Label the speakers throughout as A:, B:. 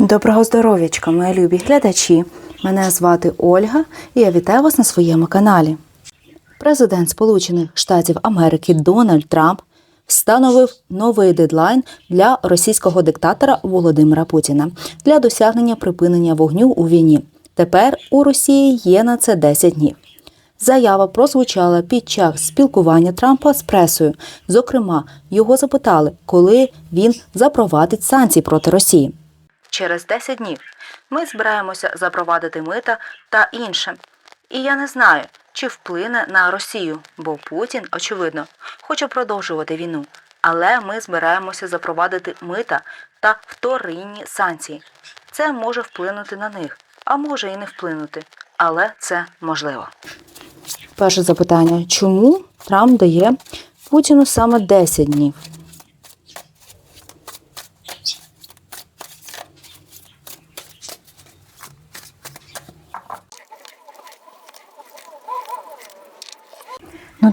A: Доброго здоров'ячка, мої любі глядачі. Мене звати Ольга і я вітаю вас на своєму каналі. Президент Сполучених Штатів Америки Дональд Трамп встановив новий дедлайн для російського диктатора Володимира Путіна для досягнення припинення вогню у війні. Тепер у Росії є на це 10 днів. Заява прозвучала під час спілкування Трампа з пресою. Зокрема, його запитали, коли він запровадить санкції проти Росії. Через 10 днів ми збираємося запровадити мита та інше. І я не знаю, чи вплине на Росію, бо Путін, очевидно, хоче продовжувати війну. Але ми збираємося запровадити мита та вторинні санкції. Це може вплинути на них, а може і не вплинути. Але це можливо. Перше запитання: чому Трамп дає Путіну саме 10 днів?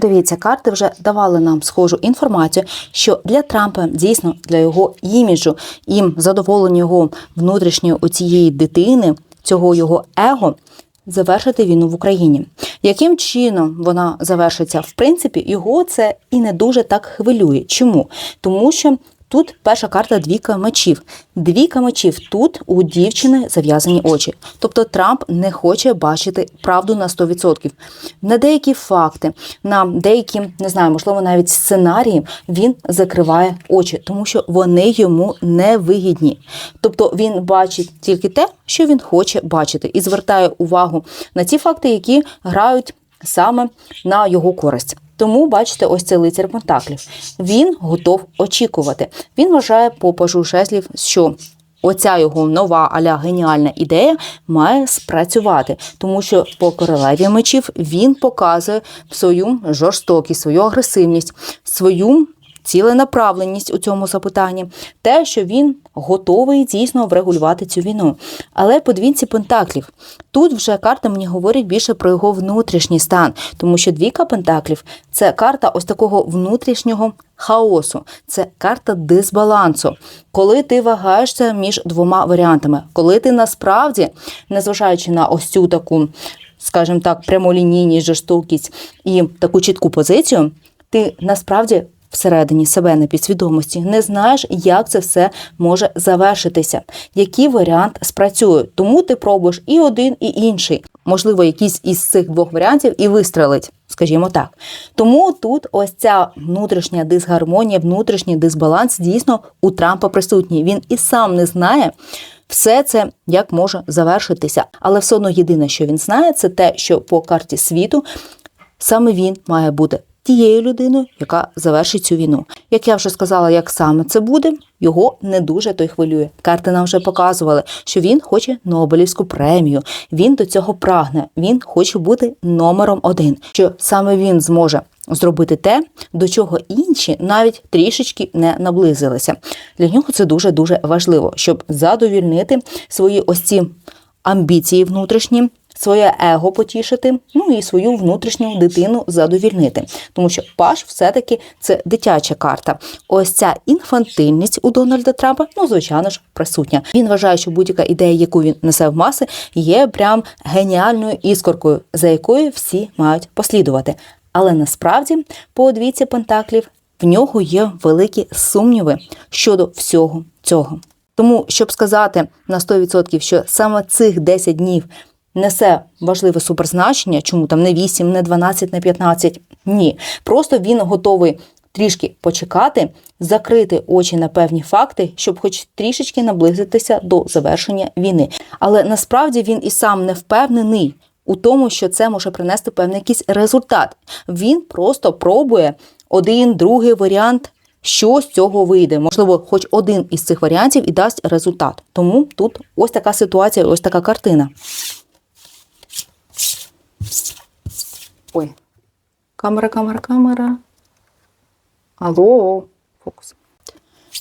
A: Ну, дивіться, карти вже давали нам схожу інформацію, що для Трампа дійсно для його іміджу і задоволення його внутрішньої оцієї дитини, цього його его, завершити війну в Україні. Яким чином вона завершиться? В принципі, його це і не дуже так хвилює. Чому? Тому що тут перша карта двійка мечів. Двійка мечів тут у дівчини зав'язані очі. Тобто Трамп не хоче бачити правду на 100%. На деякі факти, на деякі, не знаю, можливо, навіть сценарії він закриває очі, тому що вони йому не вигідні. Тобто він бачить тільки те, що він хоче бачити, і звертає увагу на ті факти, які грають саме на його користь. Тому бачите, ось цей лицар Пентаклів. Він готов очікувати. Він вважає по пажу жезлів, що оця його нова аля геніальна ідея має спрацювати, тому що по королеві мечів він показує свою жорстокість, свою агресивність, свою ціленаправленість у цьому запитанні, те, що він готовий дійсно врегулювати цю війну. Але по двінці пентаклів тут вже карта мені говорить більше про його внутрішній стан, тому що двійка пентаклів це карта ось такого внутрішнього. Хаосу це карта дисбалансу, коли ти вагаєшся між двома варіантами, коли ти насправді, незважаючи на ось цю таку, скажімо так, прямолінійність, жорстокість і таку чітку позицію, ти насправді всередині себе на підсвідомості не знаєш, як це все може завершитися, який варіант спрацює. Тому ти пробуєш і один, і інший. Можливо, якийсь із цих двох варіантів і вистрелить. Скажімо так, тому тут ось ця внутрішня дисгармонія, внутрішній дисбаланс дійсно у Трампа присутній. Він і сам не знає все це як може завершитися. Але все одно єдине, що він знає, це те, що по карті світу саме він має бути тією людиною, яка завершить цю війну. Як я вже сказала, як саме це буде, його не дуже той хвилює. Карти нам вже показували, що він хоче Нобелівську премію. Він до цього прагне. Він хоче бути номером один. Що саме він зможе зробити те, до чого інші навіть трішечки не наблизилися. Для нього це дуже дуже важливо, щоб задовільнити свої ось ці амбіції внутрішні своє его потішити, ну і свою внутрішню дитину задовільнити. Тому що Паш все-таки це дитяча карта. Ось ця інфантильність у Дональда Трампа, ну, звичайно ж, присутня. Він вважає, що будь-яка ідея, яку він несе в маси, є прям геніальною іскоркою, за якою всі мають послідувати. Але насправді, по двійці пентаклів, в нього є великі сумніви щодо всього цього. Тому, щоб сказати на 100%, що саме цих 10 днів несе важливе суперзначення, чому там не 8, не 12, не 15, ні. Просто він готовий трішки почекати, закрити очі на певні факти, щоб хоч трішечки наблизитися до завершення війни. Але насправді він і сам не впевнений у тому, що це може принести певний якийсь результат. Він просто пробує один, другий варіант. Що з цього вийде? Можливо, хоч один із цих варіантів і дасть результат. Тому тут ось така ситуація, ось така картина. Ой. Камера, камера, камера. Алло, фокус.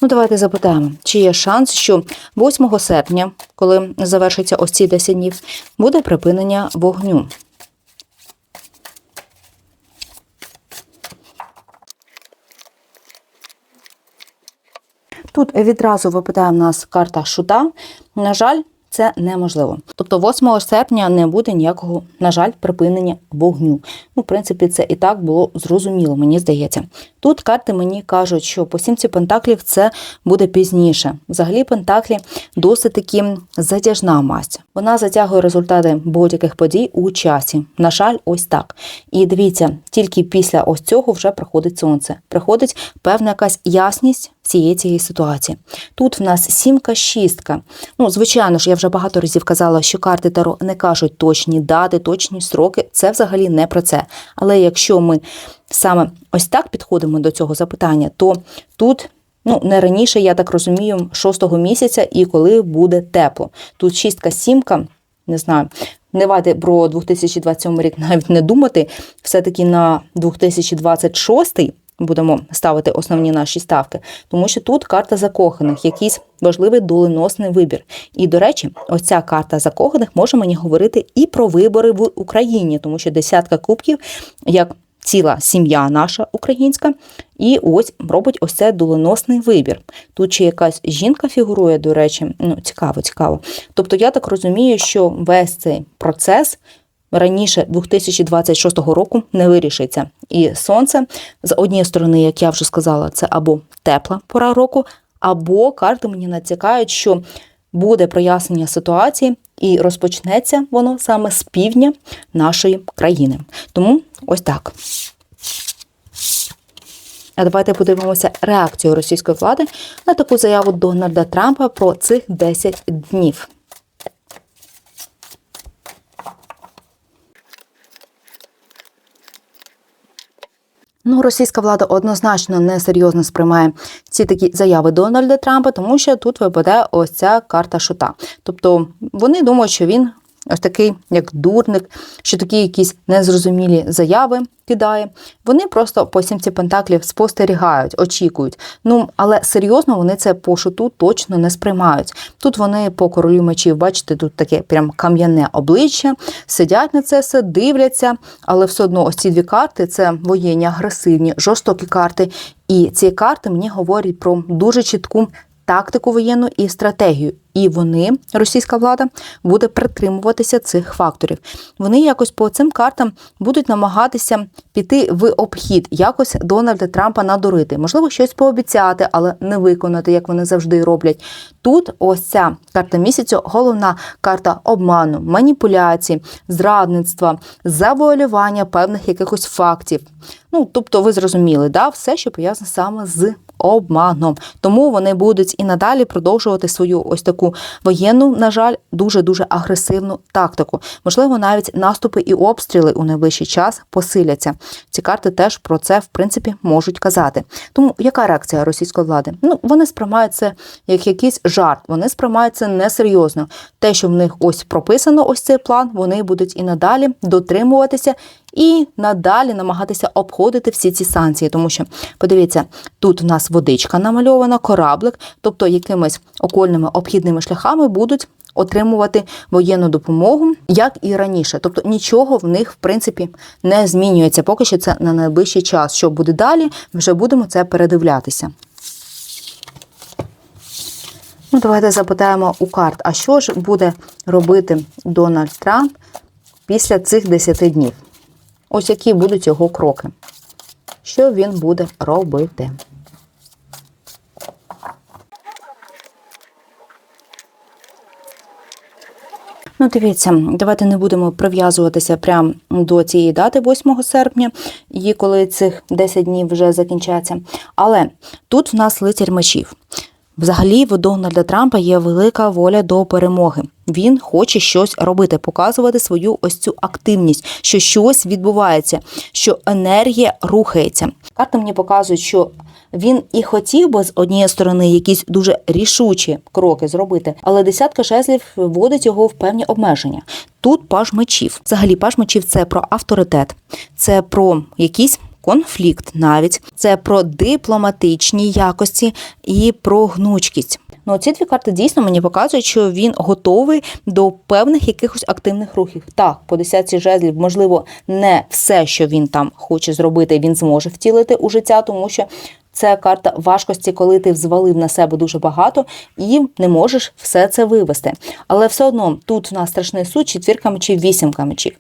A: Ну, давайте запитаємо, чи є шанс, що 8 серпня, коли завершиться ось ці 10 днів, буде припинення вогню. Тут відразу випадає в нас карта шута. На жаль, це неможливо. Тобто, 8 серпня не буде ніякого, на жаль, припинення вогню. Ну, в принципі, це і так було зрозуміло, мені здається. Тут карти мені кажуть, що по сімці пентаклів це буде пізніше. Взагалі, пентаклі досить таки затяжна масть. Вона затягує результати будь-яких подій у часі. На жаль, ось так. І дивіться, тільки після ось цього вже приходить сонце. Приходить певна якась ясність всієї цієї ситуації. Тут в нас сімка, шістка. Ну, звичайно ж, я вже багато разів казала, що карти Таро не кажуть точні дати, точні строки. Це взагалі не про це. Але якщо ми саме ось так підходимо до цього запитання, то тут. Ну, не раніше, я так розумію, шостого місяця і коли буде тепло. Тут шістка, сімка, не знаю. Не давайте про 2027 рік навіть не думати. Все-таки на 2026 будемо ставити основні наші ставки, тому що тут карта закоханих, якийсь важливий доленосний вибір. І, до речі, ось ця карта закоханих може мені говорити і про вибори в Україні, тому що десятка кубків, як ціла сім'я наша українська, і ось робить ось це доленосний вибір. Тут ще якась жінка фігурує, до речі, ну цікаво, цікаво. Тобто, я так розумію, що весь цей процес. Раніше 2026 року не вирішиться. І сонце з однієї сторони, як я вже сказала, це або тепла пора року, або карти мені натякають, що буде прояснення ситуації, і розпочнеться воно саме з півдня нашої країни. Тому ось так. А давайте подивимося реакцію російської влади на таку заяву Дональда Трампа про цих 10 днів. Ну, російська влада однозначно несерйозно сприймає ці такі заяви Дональда Трампа, тому що тут випаде ось ця карта шута. Тобто вони думають, що він ось такий, як дурник, що такі якісь незрозумілі заяви кидає. Вони просто по сімці пентаклів спостерігають, очікують. Ну, але серйозно вони це по шуту точно не сприймають. Тут вони по королю мечів, бачите, тут таке прям кам'яне обличчя, сидять на це все, дивляться, але все одно ось ці дві карти це воєнні, агресивні, жорстокі карти. І ці карти мені говорять про дуже чітку тактику воєнну і стратегію. І вони, російська влада, буде притримуватися цих факторів. Вони якось по цим картам будуть намагатися піти в обхід, якось Дональда Трампа надурити, можливо, щось пообіцяти, але не виконати, як вони завжди роблять. Тут ось ця карта місяцю, головна карта обману, маніпуляцій, зрадництва, завуалювання певних якихось фактів. Ну, тобто, ви зрозуміли, да, все, що пов'язане саме з обманом. Тому вони будуть і надалі продовжувати свою ось таку воєнну, на жаль, дуже дуже агресивну тактику. Можливо, навіть наступи і обстріли у найближчий час посиляться. Ці карти теж про це в принципі можуть казати. Тому яка реакція російської влади? Ну вони сприймають це як якийсь жарт. Вони сприймають це несерйозно. Те, що в них ось прописано, ось цей план, вони будуть і надалі дотримуватися і надалі намагатися обходити всі ці санкції, тому що подивіться, тут у нас водичка намальована, кораблик, тобто якимись окольними обхідними шляхами будуть. Отримувати воєнну допомогу, як і раніше. Тобто нічого в них, в принципі, не змінюється. Поки що це на найближчий час. Що буде далі, вже будемо це передивлятися. Ну, Давайте запитаємо у карт, а що ж буде робити Дональд Трамп після цих 10 днів? Ось які будуть його кроки. Що він буде робити? Ну, дивіться, давайте не будемо прив'язуватися прямо до цієї дати, 8 серпня, і коли цих 10 днів вже закінчаться. Але тут в нас лицар мечів. Взагалі, в Дональда Трампа є велика воля до перемоги. Він хоче щось робити, показувати свою ось цю активність, що щось відбувається, що енергія рухається. Карта мені показують, що він і хотів би з однієї сторони якісь дуже рішучі кроки зробити, але десятка жезлів вводить його в певні обмеження. Тут паж мечів. Взагалі, паж мечів це про авторитет, це про якісь конфлікт навіть це про дипломатичні якості і про гнучкість. Ну, ці дві карти дійсно мені показують, що він готовий до певних якихось активних рухів. Так, по десятці жезлів, можливо, не все, що він там хоче зробити, він зможе втілити у життя, тому що Це карта важкості, коли ти взвалив на себе дуже багато і не можеш все це вивести. Але все одно тут у нас страшний суд, четвірка мечів, вісімка мечів.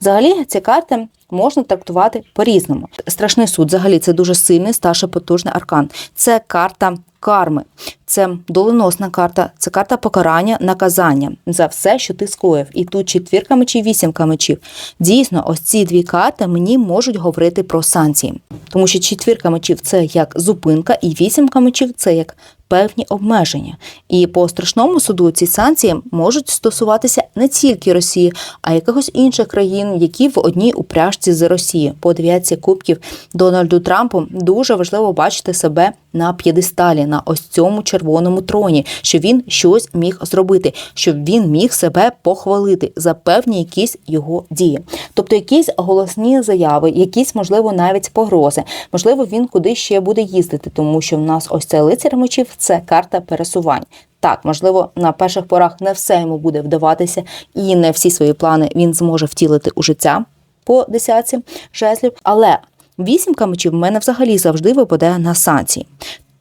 A: Взагалі, ці карти можна трактувати по-різному. Страшний суд, взагалі, це дуже сильний, старший потужний аркан. Це карта карми, це доленосна карта, це карта покарання, наказання за все, що ти скоїв. І тут четвірка мечів, вісімка мечів. Дійсно, ось ці дві карти мені можуть говорити про санкції, тому що четвірка мечів це як зупинка, і вісімка мечів це як певні обмеження. І по страшному суду ці санкції можуть стосуватися не тільки Росії, а якихось інших країн, які в одній упряжці з Росії. По дев'ятці кубків Дональду Трампу дуже важливо бачити себе на п'єдесталі, на ось цьому червоному троні, що він щось міг зробити, щоб він міг себе похвалити за певні якісь його дії. Тобто якісь голосні заяви, якісь, можливо, навіть погрози. Можливо, він куди ще буде їздити, тому що в нас ось цей лицар мечів це карта пересувань. Так, можливо, на перших порах не все йому буде вдаватися, і не всі свої плани він зможе втілити у життя по десятці жезлів. Але вісімка мечів в мене взагалі завжди випадає на санкції.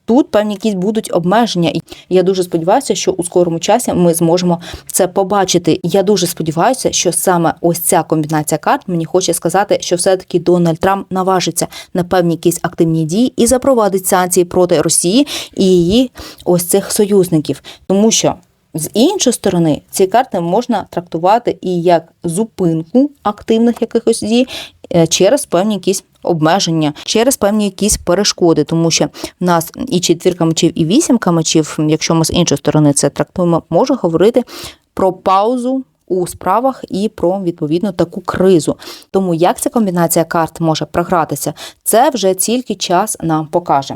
A: Тут певні якісь будуть обмеження, я дуже сподіваюся, що у скорому часі ми зможемо це побачити. Я дуже сподіваюся, що саме ось ця комбінація карт мені хоче сказати, що все-таки Дональд Трамп наважиться на певні якісь активні дії і запровадить санкції проти Росії і її ось цих союзників, тому що. З іншої сторони, ці карти можна трактувати і як зупинку активних якихось дій е, через певні якісь обмеження, через певні якісь перешкоди, тому що в нас і четвірка мечів, і вісімка мечів, якщо ми з іншої сторони це трактуємо, може говорити про паузу. У справах і про відповідно таку кризу. Тому як ця комбінація карт може програтися, це вже тільки час нам покаже.